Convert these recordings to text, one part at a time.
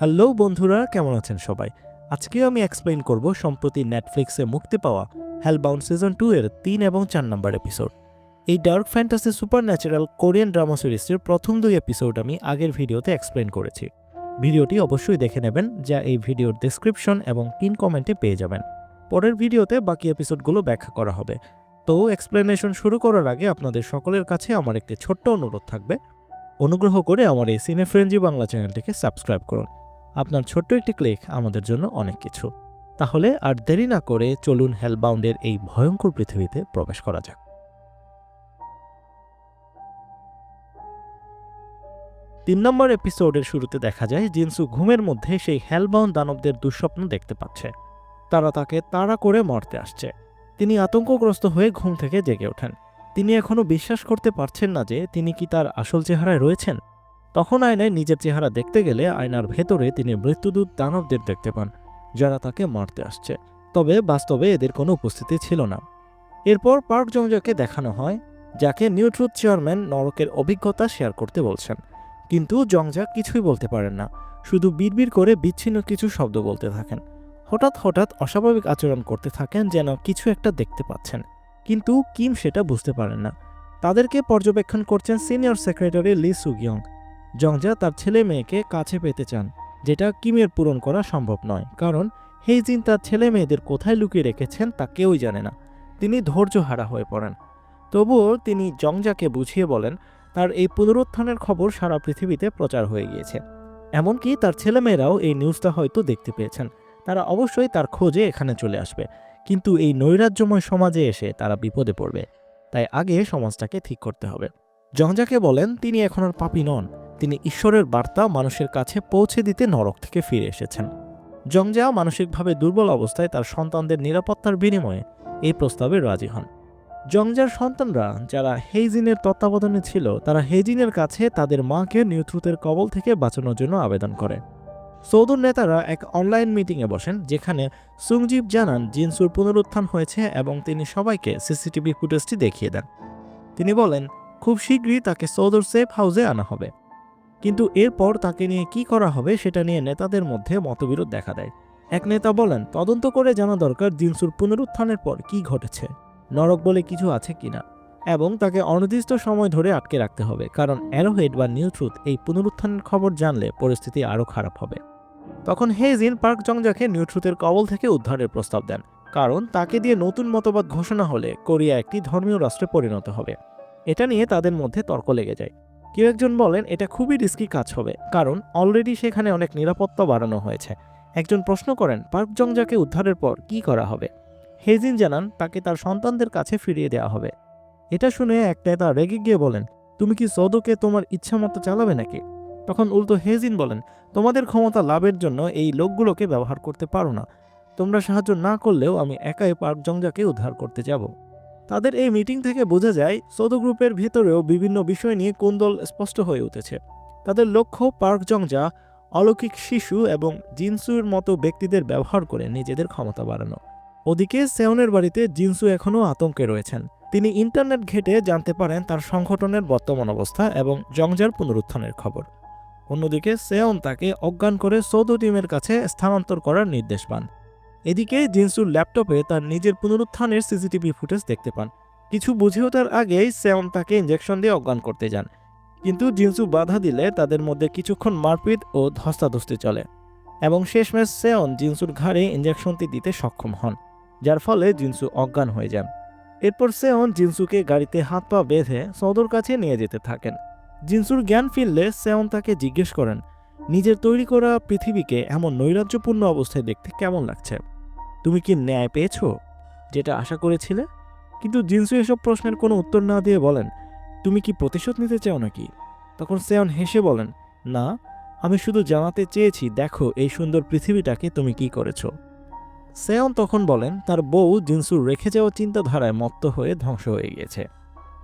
Hello বন্ধুরা, কেমন আছেন সবাই? আজকে আমি এক্সপ্লেন করব সম্প্রতি নেটফ্লিক্সে মুক্তি পাওয়া হেলবাউন্ড সিজন টু এর তিন এবং চার নম্বর এপিসোড এই dark fantasy supernatural Korean drama সিরিজটির প্রথম দুই এপিসোড আমি আগের ভিডিওতে এক্সপ্লেন করেছি। ভিডিওটি অবশ্যই দেখে নেবেন, যা এই ভিডিওর ডেসক্রিপশন এবং পিন কমেন্টে পেয়ে যাবেন। পরের ভিডিওতে বাকি এপিসোডগুলো ব্যাখ্যা করা হবে। তো এক্সপ্লেনেশন শুরু করার আগে আপনাদের সকলের কাছে আমার একটি ছোট্ট অনুরোধ থাকবে। অনুগ্রহ করে আমার এই সিনে ফ্রেঞ্জি বাংলা চ্যানেলটিকে সাবস্ক্রাইব করুন। আপনার ছোট্ট একটি ক্লিক আমাদের জন্য অনেক কিছু। তাহলে আর দেরি না করে চলুন হেলবাউন্ডের এই ভয়ঙ্কর পৃথিবীতে প্রবেশ করা যাক। তিন নম্বর এপিসোডের শুরুতে দেখা যায় জিনসু ঘুমের মধ্যে সেই হেলবাউন্ড দানবদের দুঃস্বপ্ন দেখতে পাচ্ছে। তারা তাকে তাড়া করে মরতে আসছে। তিনি আতঙ্কগ্রস্ত হয়ে ঘুম থেকে জেগে ওঠেন। তিনি এখনও বিশ্বাস করতে পারছেন না যে তিনি কি তার আসল চেহারায় রয়েছেন? তখন আয়নায় নিজের চেহারা দেখতে গেলে আয়নার ভেতরে তিনি মৃত্যুদূত দানবদের দেখতে পান, যারা তাকে মারতে আসছে। তবে বাস্তবে এদের কোনো উপস্থিতি ছিল না। এরপর পার্ক জংজাকে দেখানো হয়, যাকে নিউট্রুথ চেয়ারম্যান নরকের অভিজ্ঞতা শেয়ার করতে বলছেন। কিন্তু জংজা কিছুই বলতে পারেন না, শুধু বিড়বিড় করে বিচ্ছিন্ন কিছু শব্দ বলতে থাকেন। হঠাৎ হঠাৎ অস্বাভাবিক আচরণ করতে থাকেন যেন কিছু একটা দেখতে পাচ্ছেন। কিন্তু কিম সেটা বুঝতে পারেন না। তাদেরকে পর্যবেক্ষণ করছেন সিনিয়র সেক্রেটারি লি সুগিয়ং। জংজা তার ছেলে মেয়েকে কাছে পেতে চান, যেটা কিমের পূরণ করা সম্ভব নয়, কারণ হেইজিন তার ছেলে মেয়েদের কোথায় লুকিয়ে রেখেছেন তা কেউই জানে না। তিনি ধৈর্য হারা হয়ে পড়েন। তবুও তিনি জংজাকে বুঝিয়ে বলেন, তার এই পুনরুত্থানের খবর সারা পৃথিবীতে প্রচার হয়ে গিয়েছে। এমনকি তার ছেলেমেয়েরাও এই নিউজটা হয়তো দেখতে পেয়েছেন। তারা অবশ্যই তার খোঁজে এখানে চলে আসবে। কিন্তু এই নৈরাজ্যময় সমাজে এসে তারা বিপদে পড়বে। তাই আগে সমাজটাকে ঠিক করতে হবে। জংজাকে বলেন, তিনি এখন আর পাপি নন। তিনি ঈশ্বরের বার্তা মানুষের কাছে পৌঁছে দিতে নরক থেকে ফিরে এসেছেন। জংজা মানসিকভাবে দুর্বল অবস্থায় তার সন্তানদের নিরাপত্তার বিনিময়ে এই প্রস্তাবে রাজি হন। জংজার সন্তানরা, যারা হেইজিনের তত্ত্বাবধানে ছিল, তারা হেইজিনের কাছে তাদের মাকে নিউট্রুথের কবল থেকে বাঁচানোর জন্য আবেদন করে। সৌদুর নেতারা এক অনলাইন মিটিংয়ে বসেন, যেখানে সুংজিব জানান, জিনসুর পুনরুত্থান হয়েছে এবং তিনি সবাইকে সিসিটিভি ফুটেজটি দেখিয়ে দেন। তিনি বলেন, খুব শীঘ্রই তাকে সৌদুর সেফ হাউসে আনা হবে। কিন্তু এরপর তাকে নিয়ে কি করা হবে সেটা নিয়ে নেতাদের মধ্যে মতবিরোধ দেখা দেয়। এক নেতা বলেন, তদন্ত করে জানা দরকার জিনসুর পুনরুত্থানের পর কি ঘটেছে। নরক বলে কিছু আছে কিনা এবং তাকে অনির্দিষ্ট সময় ধরে আটকে রাখতে হবে, কারণ অ্যারোহেড বা নিউট্রুথ এই পুনরুত্থানের খবর জানলে পরিস্থিতি আরও খারাপ হবে। তখন হেজিন পার্ক জংজাকে নিউট্রুথের কবল থেকে উদ্ধারের প্রস্তাব দেন, কারণ তাকে দিয়ে নতুন মতবাদ ঘোষণা হলে কোরিয়া একটি ধর্মীয় রাষ্ট্রে পরিণত হবে। এটা নিয়ে তাদের মধ্যে তর্ক লেগে যায়। কেউ একজন বলেন এটা খুবই রিস্কি কাজ হবে, কারণ অলরেডি সেখানে অনেক নিরাপত্তা বাড়ানো হয়েছে। একজন প্রশ্ন করেন, পার্ক জংজাকে উদ্ধারের পর কি করা হবে? হেজিন জানান, তাকে তার সন্তানদের কাছে ফিরিয়ে দেওয়া হবে। এটা শুনে এক নেতা রেগে গিয়ে বলেন, তুমি কি সৌদকে তোমার ইচ্ছা মতো চালাবে নাকি? তখন উল্টো হেজিন বলেন, তোমাদের ক্ষমতা লাভের জন্য এই লোকগুলোকে ব্যবহার করতে পারো না। তোমরা সাহায্য না করলেও আমি একাই পার্ক জংজাকে উদ্ধার করতে যাব। তাদের এই মিটিং থেকে বোঝা যায় সৌদ গ্রুপের ভেতরেও বিভিন্ন বিষয় নিয়ে কোন্দল স্পষ্ট হয়ে উঠেছে। তাদের লক্ষ্য পার্ক জংজা, অলৌকিক শিশু এবং জিনসুর মতো ব্যক্তিদের ব্যবহার করে নিজেদের ক্ষমতা বাড়ানো। ওদিকে সেওনের বাড়িতে জিনসু এখনও আতঙ্কে রয়েছেন। তিনি ইন্টারনেট ঘেটে জানতে পারেন তার সংগঠনের বর্তমান অবস্থা এবং জংজার পুনরুত্থানের খবর। অন্যদিকে সেওন তাকে অজ্ঞান করে সৌদ টিমের কাছে স্থানান্তর করার নির্দেশ পান। এদিকে জিনসুর ল্যাপটপে তার নিজের পুনরুত্থানের সিসিটিভি ফুটেজ দেখতে পান। কিছু বুঝে ওঠার আগেই সেওন তাকে ইঞ্জেকশন দিয়ে অজ্ঞান করতে যান। কিন্তু জিনসু বাধা দিলে তাদের মধ্যে কিছুক্ষণ মারপিট ও ধস্তাধস্তি চলে। এবং শেষমেশ সেওন জিনসুর ঘাড়ে ইঞ্জেকশনটি দিতে সক্ষম হন, যার ফলে জিনসু অজ্ঞান হয়ে যান। এরপর সেওন জিনসুকে গাড়িতে হাত পা বেঁধে সদর কাছে নিয়ে যেতে থাকেন। জিনসুর জ্ঞান ফিরলে সেওন তাকে জিজ্ঞেস করেন নিজের তৈরি করা পৃথিবীকে এমন নৈরাজ্যপূর্ণ অবস্থায় দেখতে কেমন লাগছে? তুমি কি ন্যায় পেয়েছ? যেটা আশা করেছিলে? কিন্তু জিনসু এসব প্রশ্নের কোনো উত্তর না দিয়ে বলেন, তুমি কি প্রতিশোধ নিতে চাও নাকি? তখন সেয়ন হেসে বলেন, না, আমি শুধু জানাতে চেয়েছি, দেখো এই সুন্দর পৃথিবীটাকে তুমি কি করেছ? সেয়ন তখন বলেন, তার বউ জিনসুর রেখে যাওয়া চিন্তাধারায় মত্ত হয়ে ধ্বংস হয়ে গিয়েছে।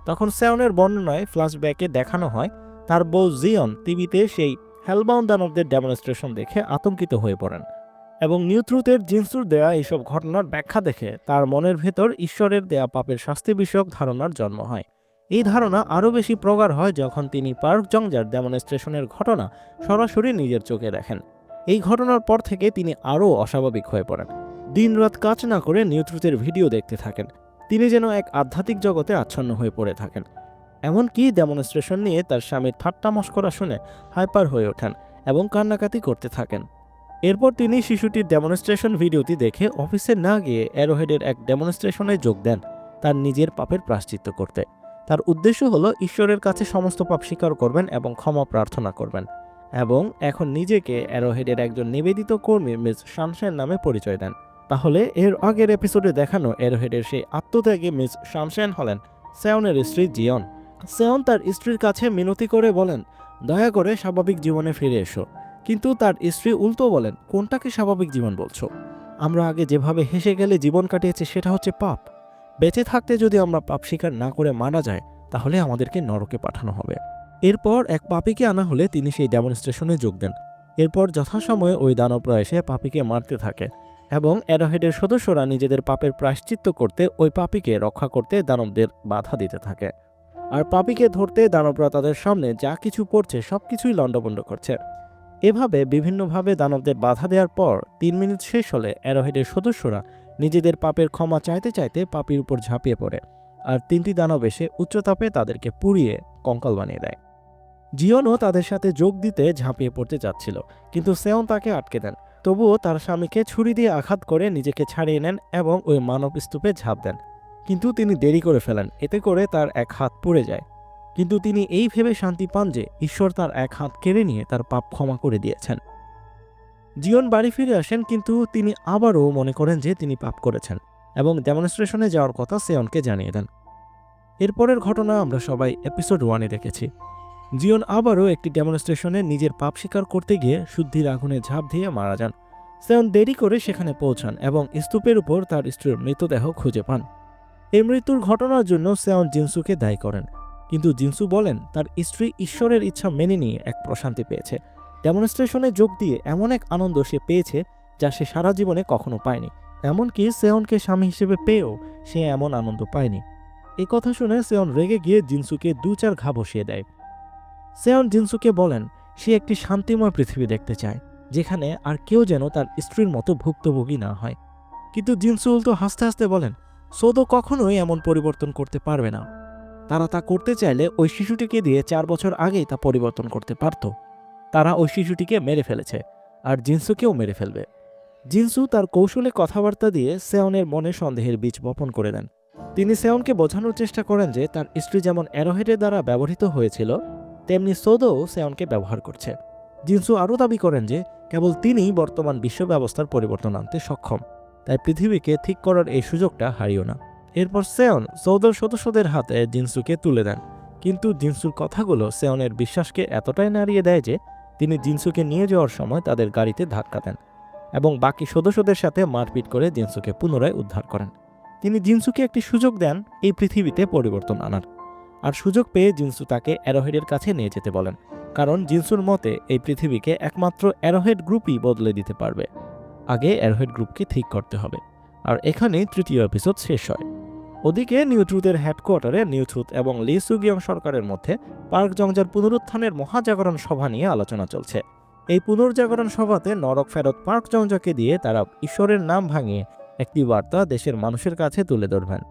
তখন সেয়নের বর্ণনায় ফ্ল্যাশব্যাকে দেখানো হয়, তার বউ জিয়ন টিভিতে সেই হেলবাউন্ড দানবদের ডেমনস্ট্রেশন দেখে আতঙ্কিত হয়ে পড়েন এবং নিউট্রুথের জিনসুর দেয়া এইসব ঘটনার ব্যাখ্যা দেখে তার মনের ভেতর ঈশ্বরের দেয়া পাপের শাস্তি বিষয়ক ধারণার জন্ম হয়। এই ধারণা আরও বেশি প্রগাঢ় হয় যখন তিনি পার্ক জংজার ডেমনস্ট্রেশনের ঘটনা সরাসরি নিজের চোখে দেখেন। এই ঘটনার পর থেকে তিনি আরও অস্বাভাবিক হয়ে পড়েন। দিনরাত কাজ না করে নিউট্রুথের ভিডিও দেখতে থাকেন। তিনি যেন এক আধ্যাত্মিক জগতে আচ্ছন্ন হয়ে পড়ে থাকেন। এমনকি ডেমনস্ট্রেশন নিয়ে তার স্বামীর ঠাট্টা মস্করা শুনে হাইপার হয়ে ওঠেন এবং কান্নাকাতি করতে থাকেন। এরপর তিনি শিশুটির ডেমনস্ট্রেশন ভিডিওটি দেখে অফিসে না গিয়ে অ্যারোহেডের এক ডেমনস্ট্রেশনে যোগ দেন তার নিজের পাপের প্রাশ্চিত্য করতে। তার উদ্দেশ্য হলো ঈশ্বরের কাছে সমস্ত পাপ স্বীকার করবেন এবং ক্ষমা প্রার্থনা করবেন এবং এখন নিজেকে অ্যারোহেডের একজন নিবেদিত কর্মী মিস শানশাইন নামে পরিচয় দেন। তাহলে এর আগের এপিসোডে দেখানো অ্যারোহেডের সেই আত্মত্যাগী মিস শানশাইন হলেন সেয়নের স্ত্রী জিয়ন। সেয়ন তার স্ত্রীর কাছে মিনতি করে বলেন, দয়া করে স্বাভাবিক জীবনে ফিরে এসো। কিন্তু তার স্ত্রী উল্টো বলেন, কোনটাকে স্বাভাবিক জীবন বলছো? আমরা আগে যেভাবে হেসে গেলে জীবন কাটিয়েছে সেটা হচ্ছে পাপ। বেঁচে থাকতে যদি আমরা পাপ স্বীকার না করে মারা যায় তাহলে আমাদেরকে নরকে পাঠানো হবে। এরপর এক পাপিকে আনা হলে তিনি সেই ডেমনস্ট্রেশনে যোগ দেন। এরপর যথাসময়ে ওই দানবরা এসে পাপিকে মারতে থাকে এবং অ্যারোহেডের সদস্যরা নিজেদের পাপের প্রায়শ্চিত্ত করতে ওই পাপিকে রক্ষা করতে দানবদের বাধা দিতে থাকে। আর পাপিকে ধরতে দানবরা তাদের সামনে যা কিছু পড়ছে সব কিছুই লণ্ডভণ্ড করছে। এভাবে বিভিন্নভাবে দানবদের বাধা দেওয়ার পর তিন মিনিট শেষ হলে অ্যারোহেডের সদস্যরা নিজেদের পাপের ক্ষমা চাইতে চাইতে পাপির উপর ঝাঁপিয়ে পড়ে আর তিনটি দানব এসে উচ্চতাপে তাদেরকে পুড়িয়ে কঙ্কাল বানিয়ে দেয়। জিওনও তাদের সাথে যোগ দিতে ঝাঁপিয়ে পড়তে চাচ্ছিল, কিন্তু সেয়ন তাকে আটকে দেন। তবুও তার স্বামীকে ছুরি দিয়ে আঘাত করে নিজেকে ছাড়িয়ে নেন এবং ওই মানব স্তূপে ঝাঁপ দেন। কিন্তু তিনি দেরি করে ফেলেন, এতে করে তার এক হাত পড়ে যায়। কিন্তু তিনি এই ভেবে শান্তি পান যে ঈশ্বর তার এক হাত কেড়ে নিয়ে তার পাপ ক্ষমা করে দিয়েছেন। জিওন বাড়ি ফিরে আসেন, কিন্তু তিনি আবারও মনে করেন যে তিনি পাপ করেছেন এবং ডেমনস্ট্রেশনে যাওয়ার কথা সেয়নকে জানিয়ে দেন। এরপরের ঘটনা আমরা সবাই এপিসোড ওয়ানে দেখেছি। জিওন আবারও একটি ডেমনস্ট্রেশনে নিজের পাপ স্বীকার করতে গিয়ে শুদ্ধির আগুনে ঝাঁপ দিয়ে মারা যান। সেয়ন দেরি করে সেখানে পৌঁছান এবং স্তূপের উপর তার স্ত্রীর মৃতদেহ খুঁজে পান। এই মৃত্যুর ঘটনার জন্য সেয়ন জিনসুকে দায়ী করেন। কিন্তু জিনসু বলেন, তার স্ত্রী ঈশ্বরের ইচ্ছা মেনে নিয়ে এক প্রশান্তি পেয়েছে। ডেমনস্ট্রেশনে যোগ দিয়ে এমন এক আনন্দ সে পেয়েছে যা সে সারা জীবনে কখনো পায়নি। এমনকি সেয়নকে স্বামী হিসেবে পেয়েও সে এমন আনন্দ পায়নি। এই কথা শুনে সেয়ন রেগে গিয়ে জিনসুকে দু চার ঘা বসিয়ে দেয়। সেয়ন জিনসুকে বলেন, সে একটি শান্তিময় পৃথিবী দেখতে চায়, যেখানে আর কেউ যেন তার স্ত্রীর মতো ভুক্তভোগী না হয়। কিন্তু জিনসু উল্টো হাসতে হাসতে বলেন সোদো কখনোই এমন পরিবর্তন করতে পারবে না। তারা তা করতে চাইলে ওই শিশুটিকে দিয়ে চার বছর আগেই তা পরিবর্তন করতে পারত। তারা ওই শিশুটিকে মেরে ফেলেছে আর জিনসুকেও মেরে ফেলবে। জিনসু তার কৌশলে কথাবার্তা দিয়ে সেয়নের মনে সন্দেহের বীজ বপন করে দেন তিনি সেয়নকে বোঝানোর চেষ্টা করেন যে তার স্ত্রী যেমন অ্যারোহেডের দ্বারা ব্যবহৃত হয়েছিল, তেমনি সোদোও সেয়নকে ব্যবহার করছে। জিনসু আরও দাবি করেন যে কেবল তিনিই বর্তমান বিশ্ব ব্যবস্থার পরিবর্তন আনতে সক্ষম। তাই পৃথিবীকে ঠিক করার এই সুযোগটা হারিও না। এরপর সেয়ন সৌদর সদস্যদের হাতে জিনসুকে তুলে দেন। কিন্তু জিনসুর কথাগুলো সেয়নের বিশ্বাসকে এতটাই নাড়িয়ে দেয় যে তিনি জিনসুকে নিয়ে যাওয়ার সময় তাদের গাড়িতে ধাক্কা দেন এবং বাকি সদস্যদের সাথে মারপিট করে জিনসুকে পুনরায় উদ্ধার করেন। তিনি জিনসুকে একটি সুযোগ দেন এই পৃথিবীতে পরিবর্তন আনার। আর সুযোগ পেয়ে জিনসু তাকে অ্যারোহেডের কাছে নিয়ে যেতে বলেন, কারণ জিনসুর মতে এই পৃথিবীকে একমাত্র অ্যারোহেড গ্রুপই বদলে দিতে পারবে। আগে অ্যারোহেড গ্রুপকে ঠিক করতে হবে। আর এখানেই তৃতীয় এপিসোড শেষ হয়। ওদিকে নিউট্রুথের হেডকোয়ার্টারে নিউট্রুথ এবং লি সুগিয়ং সরকারের মধ্যে পার্ক জংজার পুনরুত্থানের মহাজাগরণ সভা নিয়ে আলোচনা চলছে। এই পুনর্জাগরণ সভাতে নরক ফেরত পার্ক জংজাকে দিয়ে তারা ঈশ্বরের নাম ভাঙিয়ে একটি বার্তা দেশের মানুষের কাছে তুলে ধরবেন,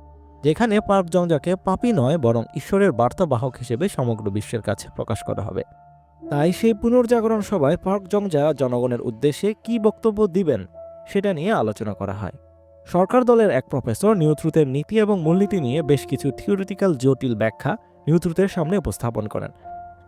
যেখানে পার্ক জংজাকে পাপি নয়, বরং ঈশ্বরের বার্তাবাহক হিসেবে সমগ্র বিশ্বের কাছে প্রকাশ করা হবে। তাই সেই পুনর্জাগরণ সভায় পার্ক জংজা জনগণের উদ্দেশ্যে কি বক্তব্য দিবেন, সেটা নিয়ে আলোচনা করা হয়। সরকার দলের এক প্রফেসর নিউট্রুথের নীতি এবং মূলনীতি নিয়ে বেশ কিছু থিওরিটিক্যাল জটিল ব্যাখ্যা নিউট্রুথের সামনে উপস্থাপন করেন,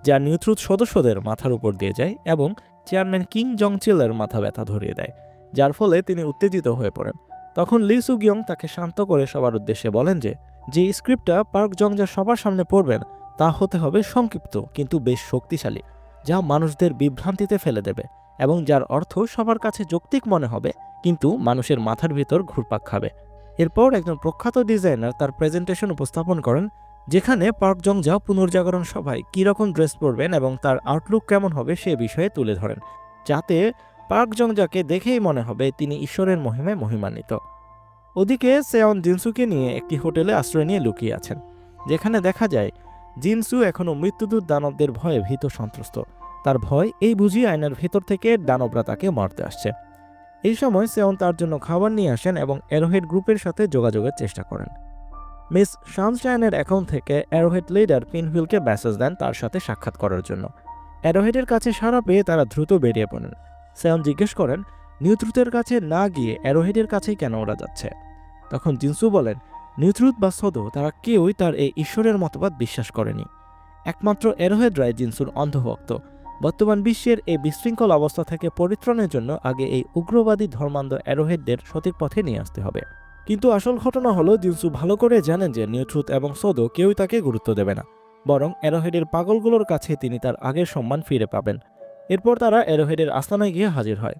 যা নিউট্রুথ সদস্যদের মাথার উপর দিয়ে যায় এবং চেয়ারম্যান কিং জংচিলের মাথা ব্যথা ধরিয়ে দেয়, যার ফলে তিনি উত্তেজিত হয়ে পড়েন। তখন লি সুগিয়ং তাকে শান্ত করে সবার উদ্দেশ্যে বলেন যে যে স্ক্রিপ্টটা পার্ক জংজা সবার সামনে পড়বেন, তা হতে হবে সংক্ষিপ্ত কিন্তু বেশ শক্তিশালী। যা মানুষদের বিভ্রান্তিতে ফেলে দেবে এবং যার অর্থ সবার কাছে যৌক্তিক মনে হবে, কিন্তু মানুষের মাথার ভিতর ঘুরপাক খাবে। এরপর একজন প্রখ্যাত ডিজাইনার তার প্রেজেন্টেশন উপস্থাপন করেন, যেখানে পার্ক জংজা পুনর্জাগরণ সভায় কীরকম ড্রেস পরবেন এবং তার আউটলুক কেমন হবে সে বিষয়ে তুলে ধরেন, যাতে পার্ক জংজাকে দেখেই মনে হবে তিনি ঈশ্বরের মহিমায় মহিমান্বিত। ওদিকে সেয়ন জিনসুকে নিয়ে একটি হোটেলে আশ্রয় নিয়ে লুকিয়ে আছেন, যেখানে দেখা যায়, জিনসু এখনও মৃত্যুদূত দানবদের ভয়ে ভীত সন্ত্রস্ত। তার ভয় এই বুঝি আয়নার ভেতর থেকে দানবরা তাকে মারতে আসছে। এই সময় সেওন তার জন্য খাবার নিয়ে আসেন এবং অ্যারোহেড গ্রুপের সাথে যোগাযোগের চেষ্টা করেন। মিস শানশায়নের অ্যাকাউন্ট থেকে অ্যারোহেড লিডার পিনহুইলকে মেসেজ দেন তার সাথে সাক্ষাৎ করার জন্য। অ্যারোহেডের কাছে সাড়া পেয়ে তারা দ্রুত বেরিয়ে পড়েন। সেওন জিজ্ঞেস করেন নিউট্রুথের কাছে না গিয়ে অ্যারোহেডের কাছেই কেন ওরা যাচ্ছে? তখন জিনসু বলেন নিউট্রুথ বা সদো তারা কেউই তার এই ঈশ্বরের মতবাদ বিশ্বাস করেনি। একমাত্র অ্যারোহেডরাই জিনসুর অন্ধভক্ত। বর্তমান বিশ্বের এই বিশৃঙ্খল অবস্থা থেকে পরিত্রাণের জন্য আগে এই উগ্রবাদী ধর্মান্ধ অ্যারোহেডদের সঠিক পথে নিয়ে আসতে হবে। কিন্তু আসল ঘটনা হলো, জিনসু ভালো করে জানেন যে নিউট্রুথ এবং সদো কেউই তাকে গুরুত্ব দেবে না। বরং অ্যারোহেডের পাগলগুলোর কাছে তিনি তার আগের সম্মান ফিরে পাবেন। এরপর তারা অ্যারোহেডের আস্তানায় গিয়ে হাজির হয়।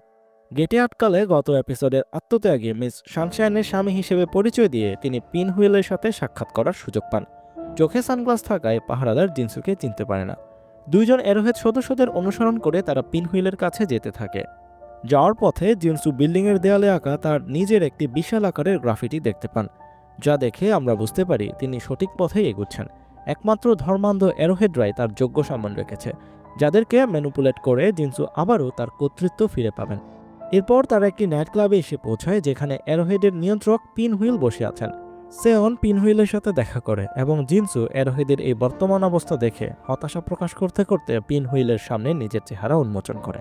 গেটে আটকালে গত এপিসোডের আত্মত্যাগে মিস সানশায়নের স্বামী হিসেবে পরিচয় দিয়ে তিনি পিন হুইলের সাথে সাক্ষাৎ করার সুযোগ পান। চোখে সানগ্লাস থাকায় পাহারাদার জিনসুকে চিনতে পারে না। দুইজন এরোহেদ সদস্যদের অনুসরণ করে তারা পিনহুইলের কাছে যেতে থাকে। যাওয়ার পথে জিনসু বিল্ডিংয়ের দেয়ালে আঁকা তার নিজের একটি বিশাল আকারের গ্রাফিটি দেখতে পান। যা দেখে আমরা বুঝতে পারি তিনি সঠিক পথেই এগুচ্ছেন। একমাত্র ধর্মান্ধ এরোহেডরাই তার যোগ্য সম্মান রেখেছে, যাদেরকে ম্যানুপুলেট করে জিনসু আবারও তার কর্তৃত্ব ফিরে পাবেন। এরপর তারা একটি নাইট ক্লাবে এসে পৌঁছায়, যেখানে অ্যারোহেডের নিয়ন্ত্রক পিন হুইল বসে আছেন। সেওন পিনহুইলের সাথে দেখা করে এবং জিনসু অ্যারোহেডের এই বর্তমান অবস্থা দেখে হতাশা প্রকাশ করতে করতে পিনহুইলের সামনে নিজের চেহারা উন্মোচন করে।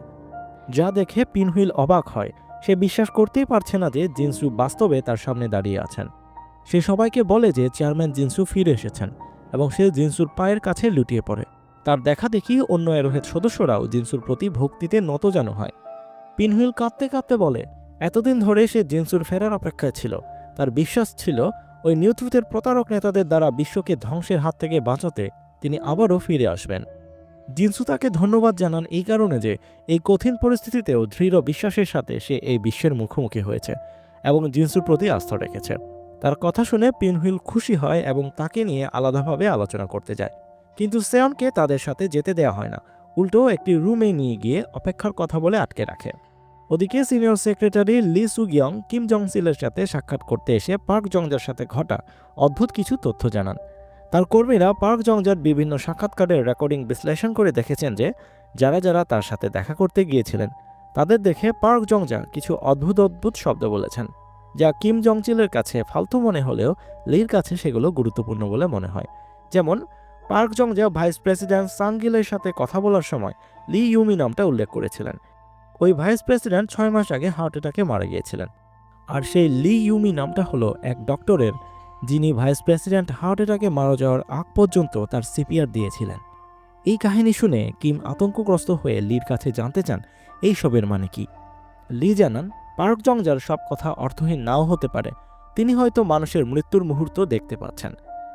যা দেখে পিনহুইল অবাক হয়। সে বিশ্বাস করতেই পারছে না যে জিনসু বাস্তবে তার সামনে দাঁড়িয়ে আছেন। সে সবাইকে বলে যে চেয়ারম্যান জিনসু ফিরে এসেছেন এবং সে জিনসুর পায়ের কাছে লুটিয়ে পড়ে। তার দেখা দেখি অন্য অ্যারোহেড সদস্যরাও জিনসুর প্রতি ভক্তিতে নতজানু হয়। পিনহুইল কাঁদতে কাঁদতে বলে, এতদিন ধরে সে জিনসুর ফেরার অপেক্ষায় ছিল। তার বিশ্বাস ছিল ওই নিউট্রুথের প্রতারক নেতাদের দ্বারা বিশ্বকে ধ্বংসের হাত থেকে বাঁচাতে তিনি আবারও ফিরে আসবেন। জিনসু তাকে ধন্যবাদ জানান এই কারণে যে এই কঠিন পরিস্থিতিতেও দৃঢ় বিশ্বাসের সাথে সে এই বিশ্বের মুখোমুখি হয়েছে এবং জিনসুর প্রতি আস্থা রেখেছে। তার কথা শুনে পিনহুইল খুশি হয় এবং তাকে নিয়ে আলাদাভাবে আলোচনা করতে যায়। কিন্তু সেয়নকে তাদের সাথে যেতে দেওয়া হয় না। উল্টো একটি রুমে নিয়ে গিয়ে অপেক্ষার কথা বলে আটকে রাখে। ওদিকে সিনিয়র সেক্রেটারি লি সুগিয়ং কিম জং সিলের সাথে সাক্ষাৎ করতে এসে পার্ক জংজার সাথে ঘটা অদ্ভুত কিছু তথ্য জানান। তার কর্মীরা পার্ক জংজার বিভিন্ন সাক্ষাৎকারের রেকর্ডিং বিশ্লেষণ করে দেখেছেন যে, যারা যারা তার সাথে দেখা করতে গিয়েছিলেন, তাদের দেখে পার্ক জংজা কিছু অদ্ভুত অদ্ভুত শব্দ বলেছেন, যা কিম জংচিলের কাছে ফালতু মনে হলেও লির কাছে সেগুলো গুরুত্বপূর্ণ বলে মনে হয়। যেমন, পার্ক জংজা ভাইস প্রেসিডেন্ট সাংগিলের সাথে কথা বলার সময় লি ইউমি নামটা উল্লেখ করেছিলেন। ওই ভাইস প্রেসিডেন্ট ছয় মাস আগে হার্ট অ্যাটাকে মারা গিয়েছিলেন। আর সেই লি ইউমি নামটা হলো এক ডক্টরের, যিনি ভাইস প্রেসিডেন্ট হার্ট অ্যাটাকে মারা যাওয়ার আগ পর্যন্ত তার সিপিআর দিয়েছিলেন। এই কাহিনী শুনে কিম আতঙ্কগ্রস্ত হয়ে লির কাছে জানতে চান, এই সবের মানে কি? লি জানান পার্ক জংজার সব কথা অর্থহীন নাও হতে পারে, তিনি হয়তো মানুষের মৃত্যুর মুহূর্ত দেখতে পাচ্ছেন।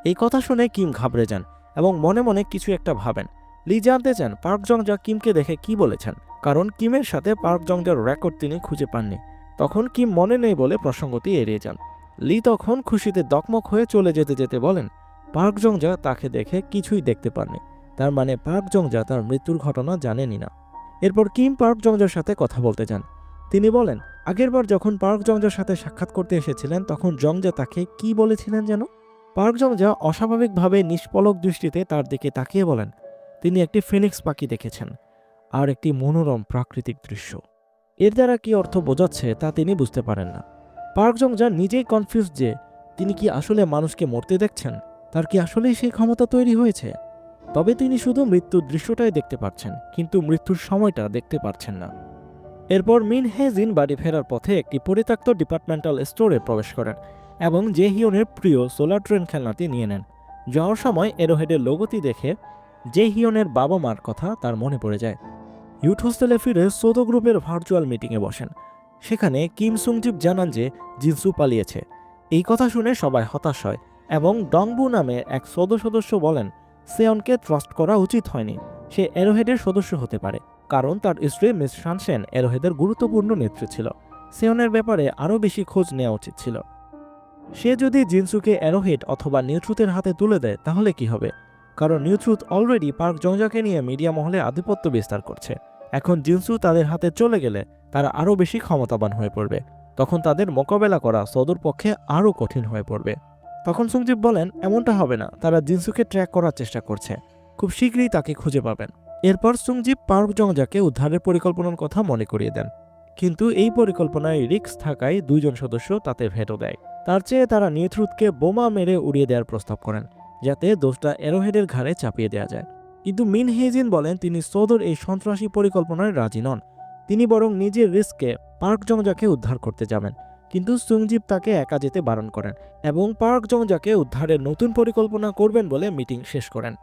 এই কথা শুনে কিম ঘাবড়ে যান এবং মনে মনে কিছু একটা ভাবেন। লি জানতে চান পার্ক জংজা কিমকে দেখে কি বলেছেন, কারণ কিমের সাথে পার্ক জংজার রেকর্ড তিনি খুঁজে পাননি। তখন কিম মনে নেই বলে প্রসঙ্গটি এড়িয়ে যান। লি তখন খুশিতে দকমক হয়ে চলে যেতে যেতে বলেন পার্ক জংজা তাকে দেখে কিছুই দেখতে পাননি। তার মানে পার্ক জংজা তার মৃত্যুর ঘটনা জানেনই না। এরপর কিম পার্ক জংজার সাথে কথা বলতে যান। তিনি বলেন আগেরবার যখন পার্ক জংজার সাথে সাক্ষাৎ করতে এসেছিলেন, তখন জংজা তাকে কি বলেছিলেন যেন? পার্ক জংজা অস্বাভাবিকভাবে নিষ্পলক দৃষ্টিতে তার দিকে তাকিয়ে বলেন তিনি একটি ফিনিক্স পাখি দেখেছেন, আর একটি মনোরম প্রাকৃতিক দৃশ্য। এর দ্বারা কি অর্থ বোঝাচ্ছে তা তিনি বুঝতে পারেন না। পার্ক জংজা নিজেই কনফিউজ যে তিনি কি আসলে মানুষকে মরতে দেখছেন? তার কি আসলেই সেই ক্ষমতা তৈরি হয়েছে? তবে তিনি শুধু মৃত্যুর দৃশ্যটাই দেখতে পাচ্ছেন, কিন্তু মৃত্যুর সময়টা দেখতে পাচ্ছেন না। এরপর মিন হেজিন বাড়ি ফেরার পথে একটি পরিত্যক্ত ডিপার্টমেন্টাল স্টোরে প্রবেশ করেন এবং জেহিয়নের প্রিয় সোলার ট্রেন খেলনাটি নিয়ে নেন। যাওয়ার সময় এরোহেডের লোগোটি দেখে জেহিয়নের বাবা মার কথা তার মনে পড়ে যায়। ইউথ হোস্টেলে ফিরে সোদো গ্রুপের ভার্চুয়াল মিটিংয়ে বসেন। সেখানে কিম সুংজিপ জানান যে জিনসু পালিয়েছে। এই কথা শুনে সবাই হতাশ হয় এবং ডংবু নামে এক সদস্য সদস্য বলেন, সেয়নকে ট্রাস্ট করা উচিত হয়নি। সে এরোহেডের সদস্য হতে পারে। কারণ তার স্ত্রী মিস শানসেন এরোহেডের গুরুত্বপূর্ণ নেত্রী ছিল। সেয়নের ব্যাপারে আরও বেশি খোঁজ নেওয়া উচিত ছিল। সে যদি জিনসুকে অ্যারোহেড অথবা নিউট্রুথের হাতে তুলে দেয়, তাহলে কি হবে? কারণ নিউট্রুথ অলরেডি পার্ক জংজাকে নিয়ে মিডিয়া মহলে আধিপত্য বিস্তার করছে। এখন জিনসু তাদের হাতে চলে গেলে তারা আরও বেশি ক্ষমতাবান হয়ে পড়বে। তখন তাদের মোকাবেলা করা সদর পক্ষে আরও কঠিন হয়ে পড়বে। তখন সুংজিব বলেন, এমনটা হবে না। তারা জিনসুকে ট্র্যাক করার চেষ্টা করছে। খুব শীঘ্রই তাকে খুঁজে পাবেন। এরপর সুংজিপ পার্ক জংজাকে উদ্ধারের পরিকল্পনার কথা মনে করিয়ে দেন। কিন্তু এই পরিকল্পনায় রিক্স থাকায় দুইজন সদস্য তাতে ভেটো দেয়। তার চেয়ে তারা নিউথ্রুথকে বোমা মেরে উড়িয়ে দেওয়ার প্রস্তাব করেন। যাতে দোষটা এরোহেডের ঘাড়ে চাপিয়ে দেওয়া যায়। কিন্তু মিন হেজিন বলেন, তিনি সৌদর এই সন্ত্রাসী পরিকল্পনায় রাজি নন। তিনি বরং নিজের রিস্কে পার্ক জংজাকে উদ্ধার করতে যাবেন। কিন্তু সুংজিপ তাকে একা যেতে বারণ করেন এবং পার্ক জংজাকে উদ্ধারের নতুন পরিকল্পনা করবেন বলে মিটিং শেষ করেন।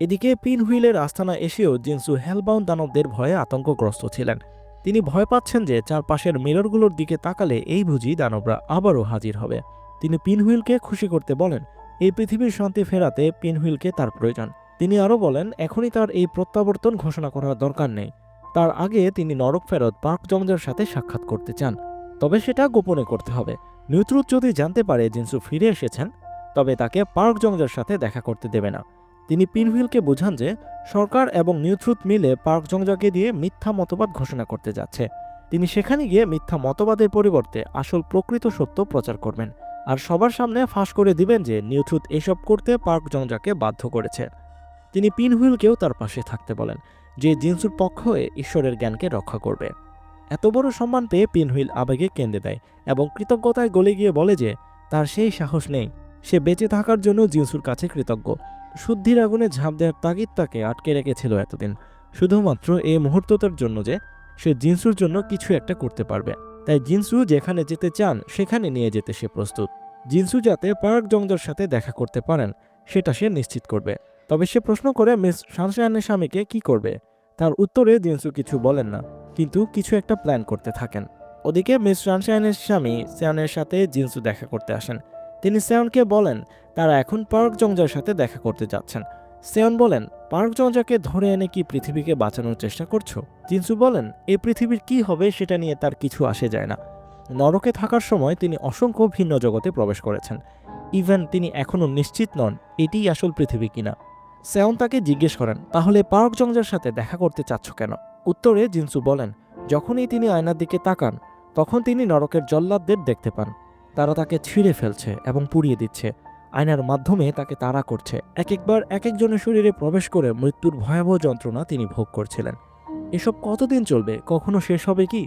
এদিকে পিন হুইলের আস্থানা এসেও জিনসু হেলবাউন দানবদের ভয়ে আতঙ্কগ্রস্ত ছিলেন। তিনি ভয় পাচ্ছেন যে চারপাশের মিররগুলোর দিকে তাকালে এই বুঝি দানবরা আবারও হাজির হবে। তিনি পিনহুইলকে খুশি করতে বলেন এই পৃথিবীর শান্তি ফেরাতে পিনহুইলকে তার প্রয়োজন। তিনি আরও বলেন, এখনই তার এই প্রত্যাবর্তন ঘোষণা করার দরকার নেই। তার আগে তিনি নরক ফেরত পার্ক জংজার সাথে সাক্ষাৎ করতে চান। তবে সেটা গোপনে করতে হবে। নিউত্রুত যদি জানতে পারে জিনসু ফিরে এসেছেন, তবে তাকে পার্ক জংজার সাথে দেখা করতে দেবে না। তিনি পিনহুইলকে বোঝান যে, সরকার এবং নিউট্রুথ মিলে পার্ক জংজাকে দিয়ে মিথ্যা মতবাদ ঘোষণা করতে যাচ্ছে। তিনি সেখানে গিয়ে মিথ্যা মতবাদের পরিবর্তে আসল প্রকৃত সত্য প্রচার করবেন। আর সবার সামনে ফাঁস করে দিবেন যে নিউট্রুথ এসব করতে পার্ক জংজাকে বাধ্য করেছে। তিনি পিনহুইলকেও তার পাশে থাকতে বলেন, যে জিনসুর পক্ষ হয়ে ঈশ্বরের জ্ঞানকে রক্ষা করবে। এত বড় সম্মান পেয়ে পিনহুইল আবেগে কেঁদে দেয় এবং কৃতজ্ঞতায় গলে গিয়ে বলে যে, তার সেই সাহস নেই। সে বেঁচে থাকার জন্য জিনসুর কাছে কৃতজ্ঞ। শুদ্ধির আগুনে ঝাঁপ দেওয়ার তাগিদ তাকে আটকে রেখেছিল এতদিন। শুধুমাত্র এই মুহূর্তটার জন্য যে, সে জিনসুর জন্য কিছু একটা করতে পারবে। তাই জিনসু যেখানে যেতে চান, সেখানে নিয়ে যেতে সে প্রস্তুত। জিনসু যাতে পার্ক জংজর সাথে দেখা করতে পারেন, সেটা সে নিশ্চিত করবে। তবে সে প্রশ্ন করে, মিস সানশায়ানের স্বামীকে কি করবে? তার উত্তরে জিনসু কিছু বলেন না, কিন্তু কিছু একটা প্ল্যান করতে থাকেন। ওদিকে মিস সানশায়ানের স্বামী সেয়ানের সাথে জিনসু দেখা করতে আসেন। তিনি সেয়নকে বলেন, তারা এখন পার্ক জংজার সাথে দেখা করতে যাচ্ছেন। সেয়ন বলেন পার্ক জংজাকে ধরে এনে কি পৃথিবীকে বাঁচানোর চেষ্টা করছ? জিনসু বলেন এই পৃথিবীর কি হবে সেটা নিয়ে তার কিছু আসে যায় না। নরকে থাকার সময় তিনি অসংখ্য ভিন্ন জগতে প্রবেশ করেছেন। ইভেন তিনি এখনও নিশ্চিত নন এটিই আসল পৃথিবী কিনা। সেয়ন তাকে জিজ্ঞেস করেন, তাহলে পার্ক জংজার সাথে দেখা করতে চাচ্ছ কেন? উত্তরে জিনসু বলেন, যখনই তিনি আয়নার দিকে তাকান, তখন তিনি নরকের জল্লাদদের দেখতে পান। তারা তাকে ছিঁড়ে ফেলছে এবং পুড়িয়ে দিচ্ছে। আয়নার মাধ্যমে তাকে তাড়া করছে। এক একবার এক একজনের শরীরে প্রবেশ করে মৃত্যুর ভয়াবহ যন্ত্রণা তিনি ভোগ করছিলেন। এসব কতদিন চলবে? কখনো শেষ হবে কি?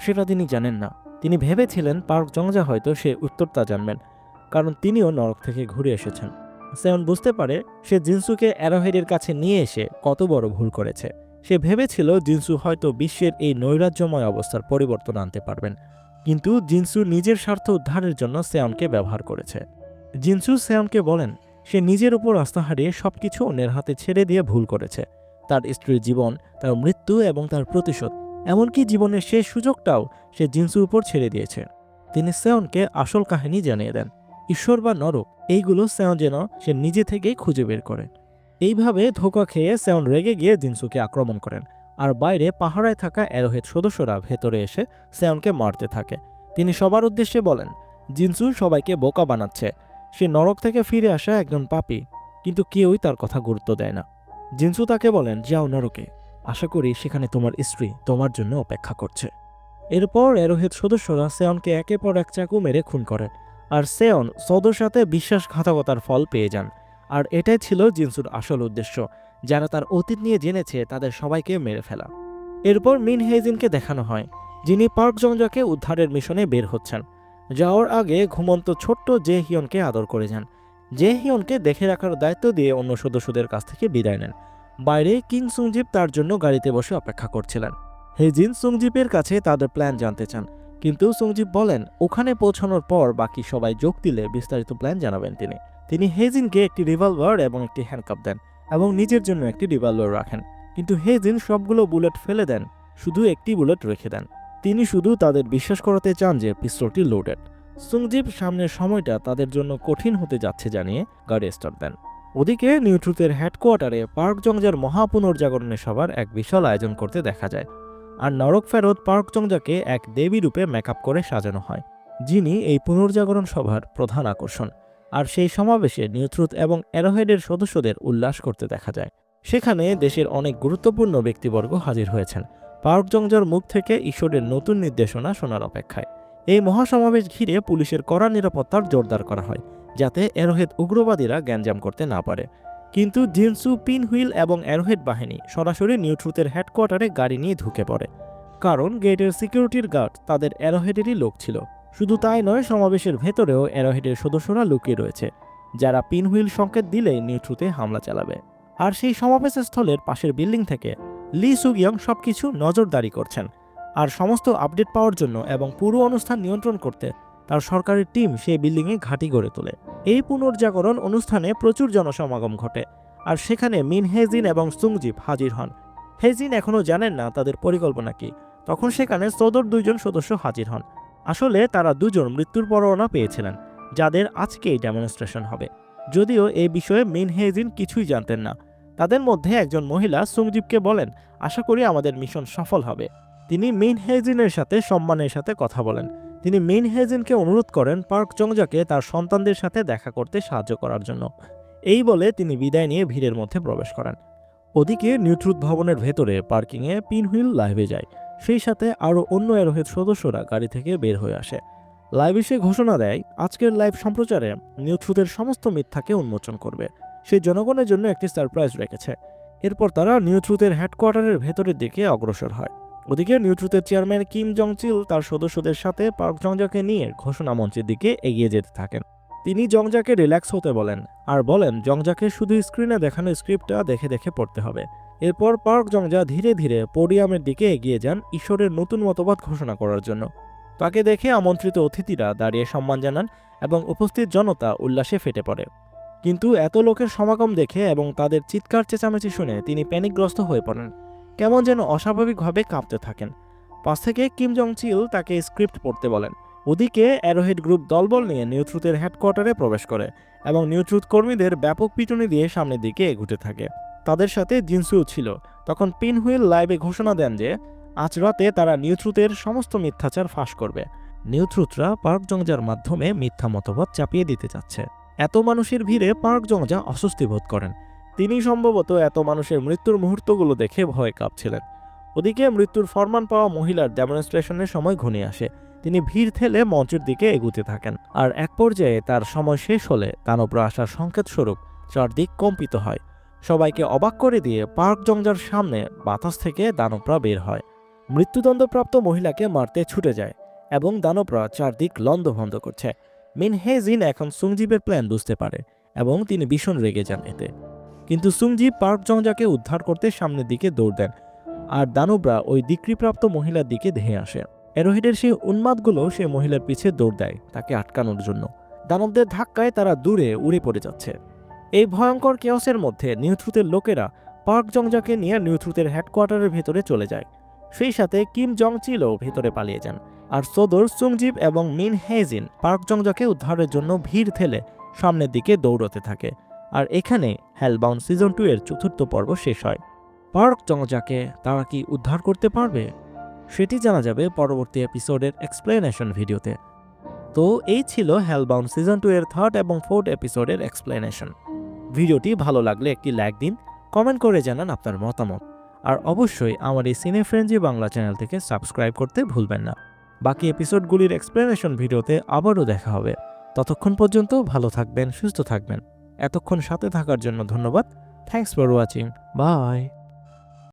সেটা তিনি জানেন না। তিনি ভেবেছিলেন পার্ক জংজা হয়তো সে উত্তরটা জানবেন, কারণ তিনিও নরক থেকে ঘুরে এসেছেন। সেয়ন বুঝতে পারে সে জিনসুকে অ্যারোহেডের কাছে নিয়ে এসে কত বড় ভুল করেছে। সে ভেবেছিল জিনসু হয়তো বিশ্বের এই নৈরাজ্যময় অবস্থার পরিবর্তন আনতে পারবেন। কিন্তু জিনসু নিজের স্বার্থ উদ্ধারের জন্য সেয়নকে ব্যবহার করেছে। জিনসু সেয়নকে বলেন, সে নিজের উপর আস্থা হারিয়ে সবকিছু অন্যের হাতে ছেড়ে দিয়ে ভুল করেছে। তার স্ত্রীর জীবন, তার মৃত্যু এবং তার প্রতিশোধ, এমনকি জীবনের শেষ সুযোগটাও সে জিনসুর উপর ছেড়ে দিয়েছে। তিনি সেয়নকে আসল কাহিনী জানিয়ে দেন, ঈশ্বর বা নরক, এইগুলো সেয়ন যেন সে নিজে থেকেই খুঁজে বের করে। এইভাবে ধোকা খেয়ে সেয়ন রেগে গিয়ে জিনসুকে আক্রমণ করেন, আর বাইরে পাহারায় থাকা অ্যারোহেড সদস্যরা ভেতরে এসে সেয়নকে মারতে থাকে। তিনি সবার উদ্দেশ্যে বলেন, জিনসু সবাইকে বোকা বানাচ্ছে। সে নরক থেকে ফিরে আসা একজন পাপী, কিন্তু কেউই তার কথা গুরুত্ব দেয় না। জিনসু তাকে বলেন, যাও নরকে, আশা করি সেখানে তোমার স্ত্রী তোমার জন্য অপেক্ষা করছে। এরপর অ্যারোহেড সদস্যরা সেয়নকে একের পর এক চাকু মেরে খুন করে আর সেয়ন সদর সাথে বিশ্বাসঘাতকতার ফল পেয়ে যান। আর এটাই ছিল জিনসুর আসল উদ্দেশ্য, যারা তার অতীত নিয়ে জেনেছে তাদের সবাইকে মেরে ফেলা। এরপর মিন হেজিনকে দেখানো হয়, যিনি পার্ক জংজাকে উদ্ধারের মিশনে বের হচ্ছেন। যাওয়ার আগে ঘুমন্ত ছোট্ট জে হিয়নকে আদর করে যান। জে হিয়নকে দেখে রাখার দায়িত্ব দিয়ে অন্য সদস্যদের কাছ থেকে বিদায় নেন। বাইরে কিং সুংজিপ তার জন্য গাড়িতে বসে অপেক্ষা করছিলেন। হেজিন সুংজিপের কাছে তাদের প্ল্যান জানতে চান। কিন্তু সুংজিপ বলেন, ওখানে পৌঁছানোর পর বাকি সবাই যোগ দিলে বিস্তারিত প্ল্যান জানাবেন তিনি। তিনি হেজিনকে একটি রিভলভার এবং একটি হ্যান্ডকাপ দেন এবং নিজের জন্য একটি রিভলভার রাখেন। কিন্তু হেজিন সবগুলো বুলেট ফেলে দেন, শুধু একটি বুলেট রেখে দেন। তিনি শুধু তাদের বিশ্বাস করাতে চান যে পিস্তলটি লোডেড সুংজিপ সামনের সময়টা তাদের জন্য কঠিন হতে যাচ্ছে জানিয়ে গাড়ি স্টার্ট দেন। ওদিকে নিউট্রুথের হেডকোয়ার্টারে পার্ক জংজার মহাপুনর্জাগরণের সভার এক বিশাল আয়োজন করতে দেখা যায়। আর নরক ফেরত পার্ক জংজাকে এক দেবী রূপে মেকআপ করে সাজানো হয়, যিনি এই পুনর্জাগরণ সভার প্রধান আকর্ষণ। আর সেই সমাবেশে নিউট্রুথ এবং অ্যারোহেডের সদস্যদের উল্লাস করতে দেখা যায়। সেখানে দেশের অনেক গুরুত্বপূর্ণ ব্যক্তিবর্গ হাজির হয়েছেন। পার্ক জংজার মুখ থেকে ঈশ্বরের নতুন নির্দেশনা শোনার অপেক্ষায়। এই মহাসমাবেশ ঘিরে পুলিশের কড়া নিরাপত্তার জোরদার করা হয়, যাতে এরোহেদ উগ্রবাদীরা গ্যাঞ্জাম করতে না পারে। কিন্তু জিনসু, পিনহুইল এবং অ্যারোহেড বাহিনী সরাসরি নিউট্রুথের হেডকোয়ার্টারে গাড়ি নিয়ে ঢুকে পড়ে। কারণ গেটের সিকিউরিটির গার্ড তাদের অ্যারোহেডেরই লোক ছিল। শুধু তাই নয়, সমাবেশের ভেতরেও অ্যারোহেডের সদস্যরা লুকিয়ে রয়েছে, যারা পিনহুইল সংকেত দিলেই নিউট্রুতে হামলা চালাবে। আর সেই সমাবেশ স্থলের পাশের বিল্ডিং থেকে লি সুগিয়ং সবকিছু নজরদারি করছেন আর সমস্ত আপডেট পাওয়ার জন্য এবং পুরো অনুষ্ঠান নিয়ন্ত্রণ করতে তার সরকারি টিম সেই বিল্ডিংয়ে ঘাঁটি গড়ে তোলে। এই পুনর্জাগরণ অনুষ্ঠানে প্রচুর জনসমাগম ঘটে আর সেখানে মিন হেজিন এবং সুংজিপ হাজির হন। হেজিন এখনও জানেন না তাদের পরিকল্পনা কি। তখন সেখানে সদর দুইজন সদস্য হাজির হন। আসলে তারা দুজন মৃত্যুর পরোয়ানা পেয়েছিলেন, যাদের আজকেই ডেমনস্ট্রেশন হবে। যদিও এই বিষয়ে মিন হেজিন কিছুই জানতেন না। তাদের মধ্যে একজন মহিলা সুংজিপকে বলেন, আশা করি আমাদের মিশন সফল হবে। তিনি মিন হেজিনের সাথে সম্মানের সাথে কথা বলেন। তিনি মিন হেজিনকে অনুরোধ করেন পার্ক জংজাকে তার সন্তানদের সাথে দেখা করতে সাহায্য করার জন্য। এই বলে তিনি বিদায় নিয়ে ভিড়ের মধ্যে প্রবেশ করেন। ওদিকে নিউট্রুথ ভবনের ভেতরে পার্কিংয়ে পিনহুইল লাইভে যায়। সেই সাথে আরও অন্য এরোহেদ সদস্যরা গাড়ি থেকে বের হয়ে আসে। লাইভ এসে ঘোষণা দেয়, আজকের লাইভ সম্প্রচারে নিউট্রুথের সমস্ত মিথ্যাকে উন্মোচন করবে। সে জনগণের জন্য একটি সারপ্রাইজ রেখেছে। এরপর তারা নিউট্রুথের হেডকোয়ার্টারের ভেতরের দিকে অগ্রসর হয়। ওদিকে নিউট্রুথের চেয়ারম্যান কিম জং চিল তার সদস্যদের সাথে পার্ক জংজাকে নিয়ে ঘোষণা মঞ্চের দিকে এগিয়ে যেতে থাকেন। তিনি জংজাকে রিল্যাক্স হতে বলেন আর বলেন, জংজাকে শুধু স্ক্রিনে দেখানো স্ক্রিপ্টটা দেখে দেখে পড়তে হবে। এরপর পার্ক জংজা ধীরে ধীরে পোডিয়ামের দিকে এগিয়ে যান ঈশ্বরের নতুন মতবাদ ঘোষণা করার জন্য। তাকে দেখে আমন্ত্রিত অতিথিরা দাঁড়িয়ে সম্মান জানান এবং উপস্থিত জনতা উল্লাসে ফেটে পড়ে। কিন্তু এত লোকের সমাগম দেখে এবং তাদের চিৎকার চেঁচামেচি শুনে তিনি প্যানিকগ্রস্ত হয়ে পড়েন। কেমন যেন অস্বাভাবিকভাবে কাঁপতে থাকেন। পাশ থেকে কিম জং চিল তাকে স্ক্রিপ্ট পড়তে বলেন। ওদিকে অ্যারোহেড গ্রুপ দলবল নিয়ে নিউট্রুথের হেডকোয়ার্টারে প্রবেশ করে এবং নিউট্রুথ কর্মীদের ব্যাপক পিটুনি দিয়ে সামনের দিকে এগুতে থাকে। তাদের সাথে জিনসুও ছিল। তখন পিনহুইল লাইভে ঘোষণা দেন যে, আজ রাতে তারা নিউট্রুথের সমস্ত মিথ্যাচার ফাঁস করবে। নিউট্রুথরা পার্ক জংজার মাধ্যমে মিথ্যা মতবাদ চাপিয়ে দিতে চাচ্ছে। এত মানুষের ভিড়ে পার্ক জংজা অস্বস্তি বোধ করেন। তিনি সম্ভবত এত মানুষের মৃত্যুর মুহূর্তগুলো দেখে ভয় কাঁপছিলেন। ওদিকে মৃত্যুর ফরমান পাওয়া মহিলার ডেমনস্ট্রেশনের সময় ঘনিয়ে আসে। তিনি ভিড় ঠেলে মঞ্চের দিকে এগুতে থাকেন। আর এক পর্যায়ে তার সময় শেষ হলে দানবরা আসার সংকেত স্বরূপ চারদিক কম্পিত হয়। সবাইকে অবাক করে দিয়ে পার্ক জংজার সামনে বাতাস থেকে দানবরা বের হয়। মৃত্যুদণ্ডপ্রাপ্ত মহিলাকে মারতে ছুটে যায় এবং দানবরা চারদিক লন্ডভন্দ করছে। মিন হেজিন এখন সুংজিবের প্ল্যান বুঝতে পারে এবং তিনি ভীষণ রেগে যান এতে। কিন্তু সুংজিব পার্ক জংজাকে উদ্ধার করতে সামনের দিকে দৌড় দেন আর দানবরা ওই ডিক্রিপ্রাপ্ত মহিলার দিকে ধেয়ে আসে। এরোহিডের সেই উন্মাদগুলো সে মহিলার পিছে দৌড় দেয় তাকে আটকানোর জন্য। দানবদের ধাক্কায় তারা দূরে উড়ে পড়ে যাচ্ছে। এই ভয়ঙ্কর কেওসের মধ্যে নিউট্রুথের লোকেরা পার্ক জংজাকে নিয়ে নিউট্রুথের হেডকোয়ার্টারের ভেতরে চলে যায়। সেই সাথে কিম জং চিলও ভেতরে পালিয়ে যান। আর সদর, সুংজিব এবং মিন হেজিন পার্ক জংজাকে উদ্ধারের জন্য ভিড় ঠেলে সামনের দিকে দৌড়তে থাকে। আর এখানে হেলবাউন্ড সিজন টু এর চতুর্থ পর্ব শেষ হয়। পার্ক জংজাকে তারা কি উদ্ধার করতে পারবে? সেটি জানা যাবে পরবর্তী এপিসোডের এক্সপ্লেনেশন ভিডিওতে। তো এই ছিল হেলবাউন্ড সিজন টু এর থার্ড এবং ফোর্থ এপিসোডের এক্সপ্লেনেশন ভিডিওটি ভালো লাগলে একটি লাইক দিন কমেন্ট করে জানান আপনার মতামত। আর অবশ্যই আমার এই সিনে ফ্রেঞ্জি বাংলা চ্যানেল থেকে সাবস্ক্রাইব করতে ভুলবেন না। বাকি এপিসোডগুলির এক্সপ্লেনেশন ভিডিওতে আবারও দেখা হবে। ততক্ষণ পর্যন্ত ভালো থাকবেন, সুস্থ থাকবেন। এতক্ষণ সাথে থাকার জন্য ধন্যবাদ। Thanks for watching by